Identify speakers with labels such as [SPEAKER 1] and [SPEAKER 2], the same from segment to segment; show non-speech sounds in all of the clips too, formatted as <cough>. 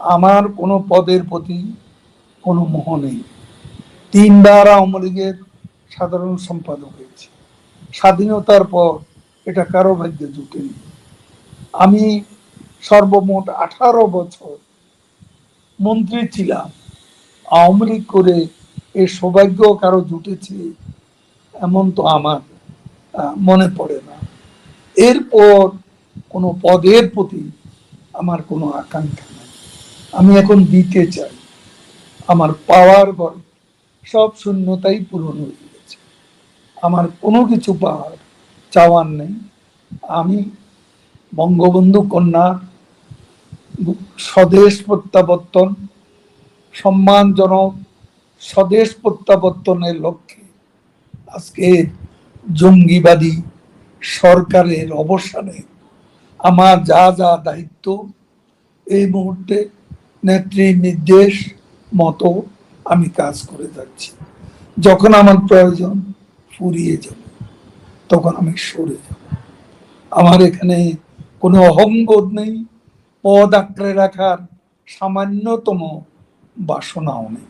[SPEAKER 1] আমার কোনো পদের প্রতি কোনো মোহ নেই। তিনবার আওয়ামী লীগের সাধারণ সম্পাদক হয়েছে। স্বাধীনতার পর এটা কারও ভাগ্যে জুটেনি আমি সর্বমোট আঠারো বছর মন্ত্রী ছিলাম। আওয়ামী লীগ করে এ সৌভাগ্য কারও জুটেছে এমন তো আমার মনে পড়ে না। এরপর কোনো পদের প্রতি আমার কোনো আকাঙ্ক্ষা আমি এখন দিতে চাই। আমার পাওয়ার ঘরে সব শূন্যতাই পূরণ হয়ে গেছে। আমার কোনো কিছু পাওয়ার চাওয়ার নেই। আমি বঙ্গবন্ধু কন্যা স্বদেশ প্রত্যাবর্তন, সম্মানজনক স্বদেশ প্রত্যাবর্তনের লক্ষ্যে আজকে জঙ্গিবাদী সরকারের অবসানে আমার যা যা দায়িত্ব এই মুহূর্তে নেত্রীর নির্দেশ মতো আমি কাজ করে যাচ্ছি। যখন আমার প্রয়োজন ফুরিয়ে যাব, তখন আমি সরে যাব। আমার এখানে কোনো অহংবোধ নেই, পদ আঁকড়ে রাখার সামান্যতম বাসনাও নেই।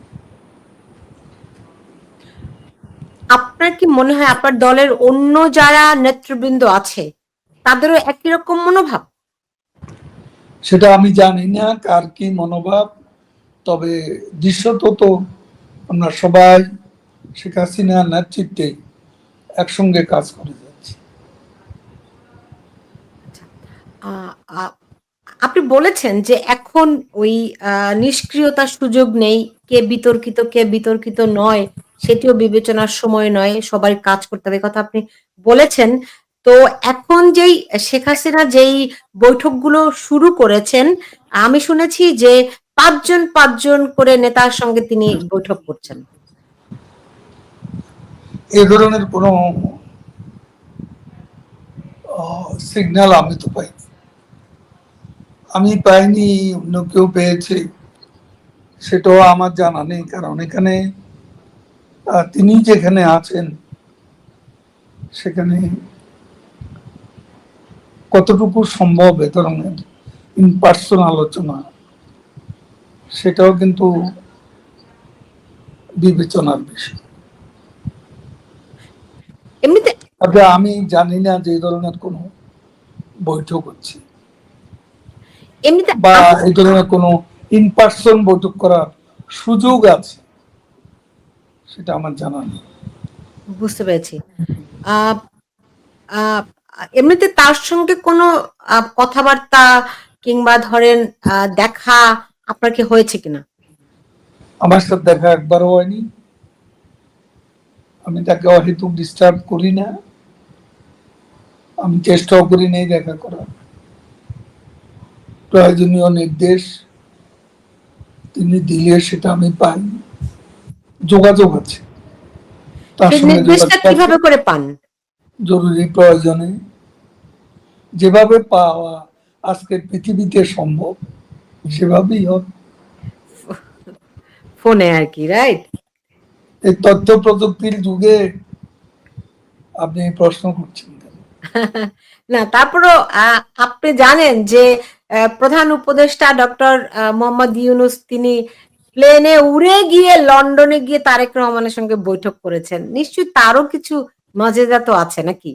[SPEAKER 2] আপনার কি মনে হয় আপনার দলের অন্য যারা নেতৃবৃন্দ আছে, তাদেরও একই রকম মনোভাব?
[SPEAKER 1] সেটা আমি জানি না কার কি মনোভাব তবে দৃশ্যত তো আমরা সবাই শেখ হাসিনার নেতৃত্বে একসঙ্গে কাজ করে যাচ্ছি।
[SPEAKER 2] আহ, আপনি বলেছেন যে এখন ওই নিষ্ক্রিয়তার সুযোগ নেই কে বিতর্কিত কে বিতর্কিত নয় সেটিও বিবেচনার সময় নয় সবাই কাজ করতে হবে। কথা আপনি বলেছেন তো এখন যেই শেখ হাসিনা যেই বৈঠকগুলো শুরু করেছেন আমি শুনেছি যে পাঁচজন পাঁচজন করে নেতার সঙ্গে তিনি বৈঠক করছেন।
[SPEAKER 1] এ ধরনের কোনো সিগন্যাল আমি তো পাইনি। আমি পাইনি অন্য কেউ পেয়েছে সেটাও আমার জানা নেই কারণ এখানে তিনি যেখানে আছেন সেখানে কতটুকু সম্ভব এ ধরনের ইন পার্সন আলোচনা সেটাও কিন্তু বিবেচনার বিষয়।
[SPEAKER 2] এমনিতে
[SPEAKER 1] তবে আমি জানি না যে ধরনের কোনো বৈঠক হচ্ছে।
[SPEAKER 2] এমনিতে
[SPEAKER 1] বা এই ধরনের কোনো ইন পার্সন বৈঠক করার সুযোগ আছে সেটা আমার জানা নেই।
[SPEAKER 2] বুঝতে পেরেছি। এমনিতে তার সঙ্গে কোনো কথাবার্তা কিংবা ধরেন দেখা আপনার কি হয়েছে কিনা?
[SPEAKER 1] আমার সাথে দেখা একবারও হয়নি। আমি তাকে অহেতুক ডিস্টার্ব করি না। আমি চেষ্টাও করি নেই দেখা করার। প্রয়োজনীয় নির্দেশ তিনি দিলে সেটা আমি পাই। যোগাযোগ আছে। তার সঙ্গে
[SPEAKER 2] কীভাবে করে পান?
[SPEAKER 1] জরুরি প্রয়োজনে যেভাবে পাওয়া আজকে পৃথিবীতে সম্ভব সেভাবেই হবে।
[SPEAKER 2] ফোনে আর কি রাইট
[SPEAKER 1] এই তথ্য প্রযুক্তির যুগে আপনি প্রশ্ন করছেন <laughs>
[SPEAKER 2] না তারপরও আপনি জানেন যে প্রধান উপদেষ্টা ডক্টর মোহাম্মদ ইউনুস তিনি প্লেনে উড়ে গিয়ে লন্ডনে গিয়ে তারেক রহমানের সঙ্গে বৈঠক করেছেন। নিশ্চয়ই তারও কিছু মজেদা তো আছে নাকি?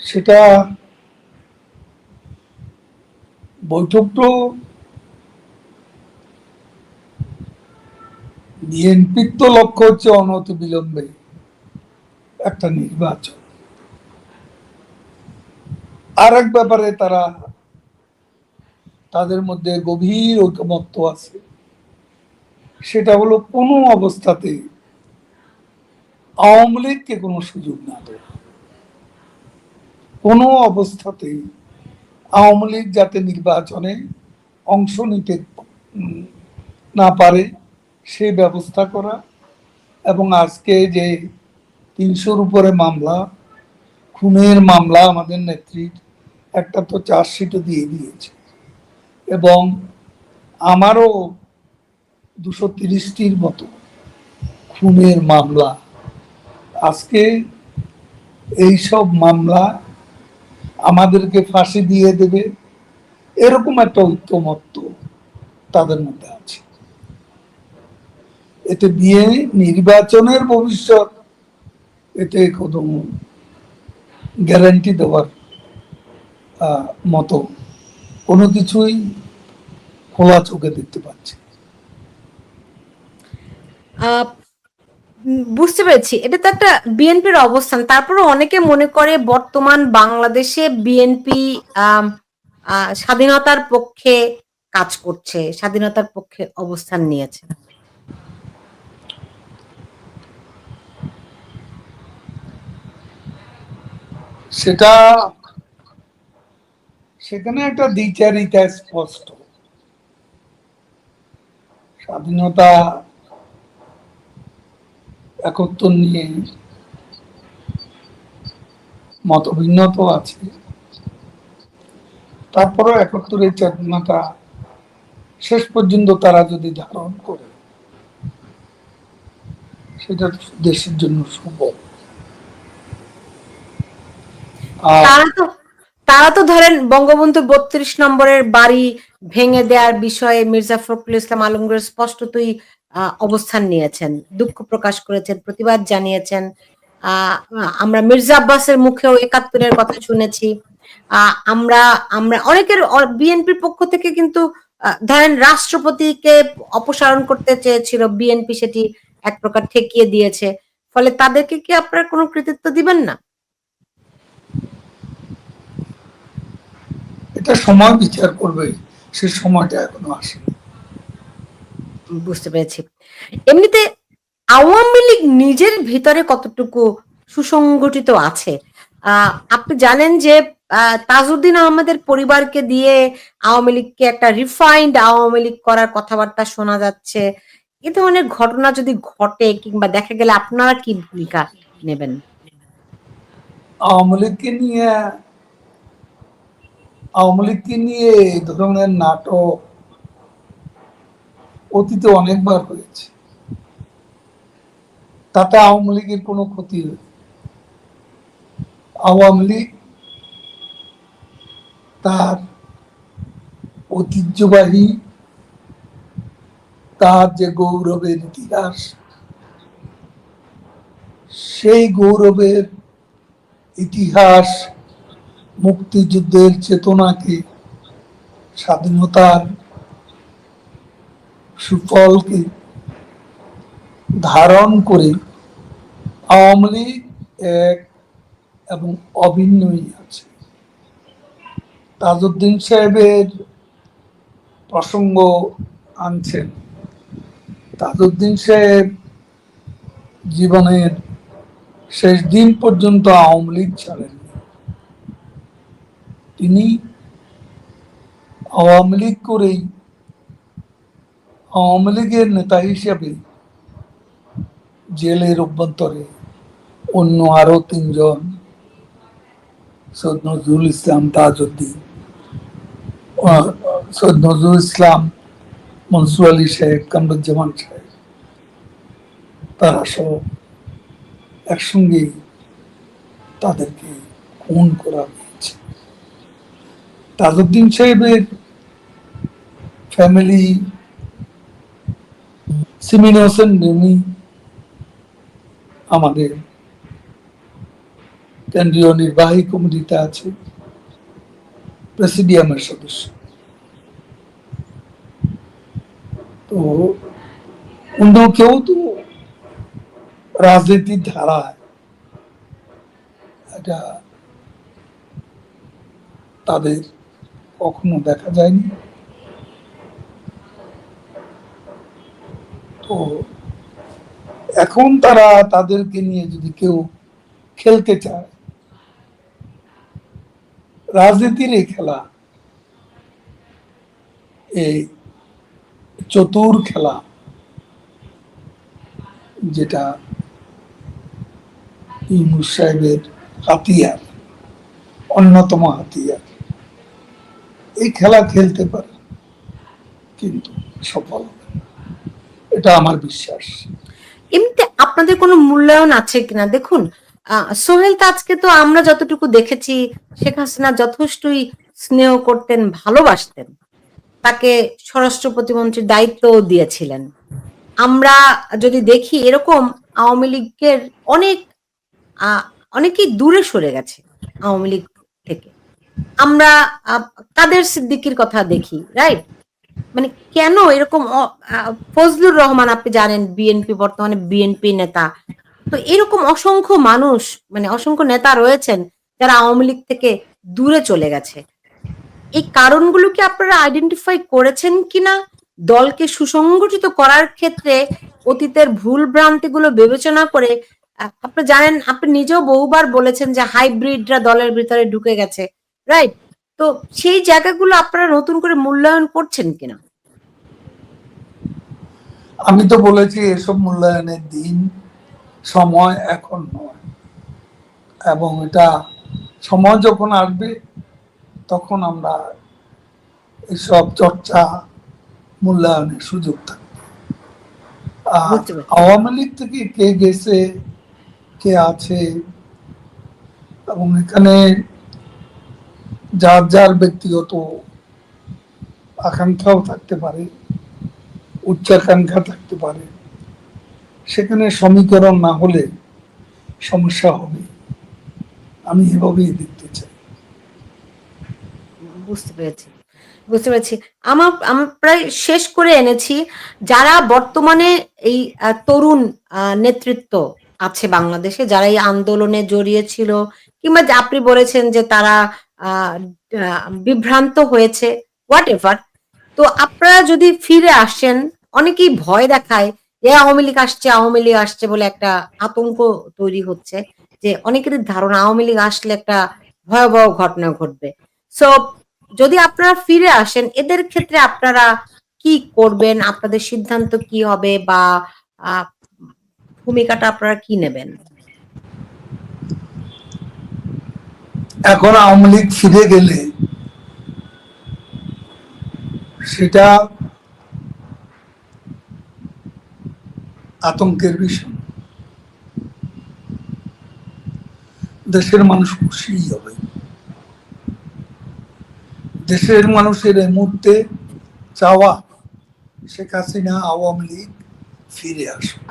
[SPEAKER 1] সেটা বৈঠক তো বিএনপির তো লক্ষ্য হচ্ছে অনত বিলম্বে একটা নির্বাচন। আর এক ব্যাপারে তারা তাদের মধ্যে গভীর ঐকমত্য আছে। সেটা হলো কোনো অবস্থাতে আওয়ামী লীগকে কোনো সুযোগ না দেয় কোনো অবস্থাতেই আওয়ামী লীগ যাতে নির্বাচনে অংশ নিতে না পারে, সে ব্যবস্থা করা এবং আজকে যে তিনশোর উপরে মামলা, খুনের মামলা আমাদের নেত্রীর, একটা তো চার্জশিটও দিয়ে দিয়েছে। এবং আমারও দুশো তিরিশটির মতো খুনের মামলা। আজকে এইসব মামলা আমাদেরকে ফাঁসি দিয়ে দেবে, এরকম একটা ঐক্যমত্য তাদের মধ্যে আছে। এতে বিয়ে, নির্বাচনের ভবিষ্যৎ, এতে কোনো গ্যারান্টি দেওয়ার মতো কোনো কিছুই খোলা চোখে দেখতে পাচ্ছি
[SPEAKER 2] বুঝতে পেরেছি। এটা তো একটা বিএনপির অবস্থান। তারপরে অনেকে মনে করে বর্তমান বাংলাদেশে বিএনপি স্বাধীনতার পক্ষে কাজ করছে, স্বাধীনতার পক্ষে অবস্থান নিয়েছে।
[SPEAKER 1] সেটা, সেখানে একটা দ্বিচারিতা স্পষ্ট। স্বাধীনতা একত্র নিয়ে মতভিন্ন তো আছে। তারপরেও একত্তরের চেতনাটা শেষ পর্যন্ত তারা যদি ধারণ করে, সেটা দেশের জন্য শুভ
[SPEAKER 2] তারা তো তারা তো ধরেন বঙ্গবন্ধু বত্রিশ নম্বরের বাড়ি ভেঙে দেওয়ার বিষয়ে মির্জা ফখরুল ইসলাম আলমগীর স্পষ্টতই অবস্থান নিয়েছেন, দুঃখ প্রকাশ করেছেন, প্রতিবাদ জানিয়েছেন। আমরা মির্জা আব্বাসের মুখেও একাত্তরের কথা শুনেছি। আমরা আমরা অনেকের বিএনপির পক্ষ থেকে কিন্তু ধরেন রাষ্ট্রপতিকে অপসারণ করতে চেয়েছিল, বিএনপি সেটি এক প্রকার ঠেকিয়ে দিয়েছে। ফলে তাদেরকে কি আপনারা কোনো কৃতিত্ব দিবেন না?
[SPEAKER 1] এটা সময় বিচার করবে, সে সময়টা এখনও আসেনি।
[SPEAKER 2] বুঝতে পেরেছি। এমনিতে আওয়ামী লীগ নিজের ভিতরে কতটুকু সুসংগঠিত আছে? আপনি জানেন যে তাজউদ্দিন আহমেদের পরিবারকে দিয়ে আওয়ামী লীগকে একটা রিফাইন্ড আওয়ামী লীগ করার কথাবার্তা শোনা যাচ্ছে। এ ধরনের ঘটনা যদি ঘটে কিংবা দেখা গেলে আপনারা কি ভূমিকা নেবেন?
[SPEAKER 1] আওয়ামী লীগকে নিয়ে, আওয়ামী লীগকে নিয়ে এই ধরনের নাটক অতীতে অনেকবার হয়েছে। তাতে আওয়ামী লীগের কোনো ক্ষতি আওয়ামী লীগ তার ঐতিহ্যবাহী, তার যে গৌরবের ইতিহাস, সেই গৌরবের ইতিহাস মুক্তিযুদ্ধের চেতনাকে, স্বাধীনতার সুফলকে ধারণ করে আওয়ামী লীগ এক এবং অভিন্নই আছে। তাজউদ্দিন সাহেবের প্রসঙ্গ আনছেন। তাজউদ্দিন সাহেব জীবনের শেষ দিন পর্যন্ত আওয়ামী লীগ ছাড়েননি। তিনি আওয়ামী লীগ করেই আওয়ামী লীগের নেতা হিসেবে জেলের অভ্যন্তরে অন্য আরও তিনজন সৈয়দ নজরুল ইসলাম তাজউদ্দিন সৈয়দ নজরুল ইসলাম, মনসুর আলী শেখ, কামরুজ্জামান শেখ, তারা সব একসঙ্গে তাদেরকে খুন করা হয়েছে। তাজউদ্দিন সাহেবের ফ্যামিলি সিমিন হোসেন নেমি আমাদের কেন্দ্রীয় নির্বাহী কমিটিতে আছে প্রেসিডিয়ামের সদস্য। তো অন্য কেউ তো রাজনীতির ধারায় এটা তাদের কখনো দেখা যায়নি তো এখন তারা তাদেরকে নিয়ে যদি কেউ খেলতে চায়, রাজনীতির এই খেলা, এই চতুর খেলা, যেটা ইউনুস সাহেবের হাতিয়ার, অন্যতম হাতিয়ার, এই খেলা খেলতে পারে, কিন্তু সফল। এটা আমার বিশ্বাস।
[SPEAKER 2] এমনিতে আপনাদের কোনো মূল্যায়ন আছে কিনা? দেখুন সোহেল তাজকে তো আমরা যতটুকু দেখেছি, শেখ হাসিনা যথেষ্টই স্নেহ করতেন, ভালোবাসতেন। তাকে স্বরাষ্ট্র প্রতিমন্ত্রীর দায়িত্বও দিয়েছিলেন। আমরা যদি দেখি, এরকম আওয়ামী লীগের অনেক অনেকেই দূরে সরে গেছে আওয়ামী লীগ থেকে। আমরা কাদের সিদ্দিকির কথা দেখি রাইট মানে কেন এরকম ফজলুর রহমান আপনি জানেন বিএনপি বর্তমানে বিএনপি নেতা। তো এরকম অসংখ্য মানুষ মানে অসংখ্য নেতা রয়েছেন যারা আওয়ামী লীগ থেকে দূরে চলে গেছে। এই কারণগুলো কি আপনারা আইডেন্টিফাই করেছেন কিনা? দলকে সুসংগঠিত করার ক্ষেত্রে অতীতের ভুল ভ্রান্তিগুলো বিবেচনা করে আপনি জানেন, আপনি নিজেও বহুবার বলেছেন যে হাইব্রিডরা দলের ভিতরে ঢুকে গেছে রাইট তো সেই জায়গাগুলো আপনারা নতুন করে মূল্যায়ন করছেন কিনা?
[SPEAKER 1] আমি তো বলেছি এসব মূল্যায়নের দিন সময় এখন নয়। এবং এটা সময় যখন আসবে তখন আমরা এসব চর্চা মূল্যায়নের সুযোগ থাকবে। আওয়ামী লীগ থেকে কে গেছে কে আছে এবং এখানে যার যার ব্যক্তিগত আকাঙ্ক্ষাও থাকতে পারে, উচ্চাকাঙ্ক্ষা থাকতে পারে, সেখানে সমীকরণ না হলে সমস্যা হবে। আমি এভাবেই দেখতে চাই।
[SPEAKER 2] বুঝতে পেরেছি। বুঝতে পেরেছি। আমার আমার প্রায় শেষ করে এনেছি। যারা বর্তমানে এই তরুণ নেতৃত্ব আছে বাংলাদেশে, যারা এই আন্দোলনে জড়িয়েছিল কিংবা আপনি বলেছেন যে তারা বিভ্রান্ত হয়েছে হোয়াট এভার তো আপনারা যদি ফিরে আসেন, অনেকেই ভয় দেখায় যে আওয়ামী লীগ আসছে, আওয়ামী লীগ আসছে বলে একটা আতঙ্ক তৈরি হচ্ছে যে অনেকেরই ধারণা আওয়ামী লীগ আসলে একটা ভয়াবহ ঘটনা ঘটবে। সো যদি আপনারা ফিরে আসেন, এদের ক্ষেত্রে আপনারা কি করবেন? আপনাদের সিদ্ধান্ত কি হবে? বা ভূমিকাটা আপনারা কি নেবেন?
[SPEAKER 1] এখন আওয়ামী লীগ ফিরে গেলে সেটা আতঙ্কের বিষয়। দেশের মানুষ খুশি হবে। দেশের মানুষের এই মুহূর্তে চাওয়া শেখ হাসিনা আওয়ামী লীগ ফিরে আসুক।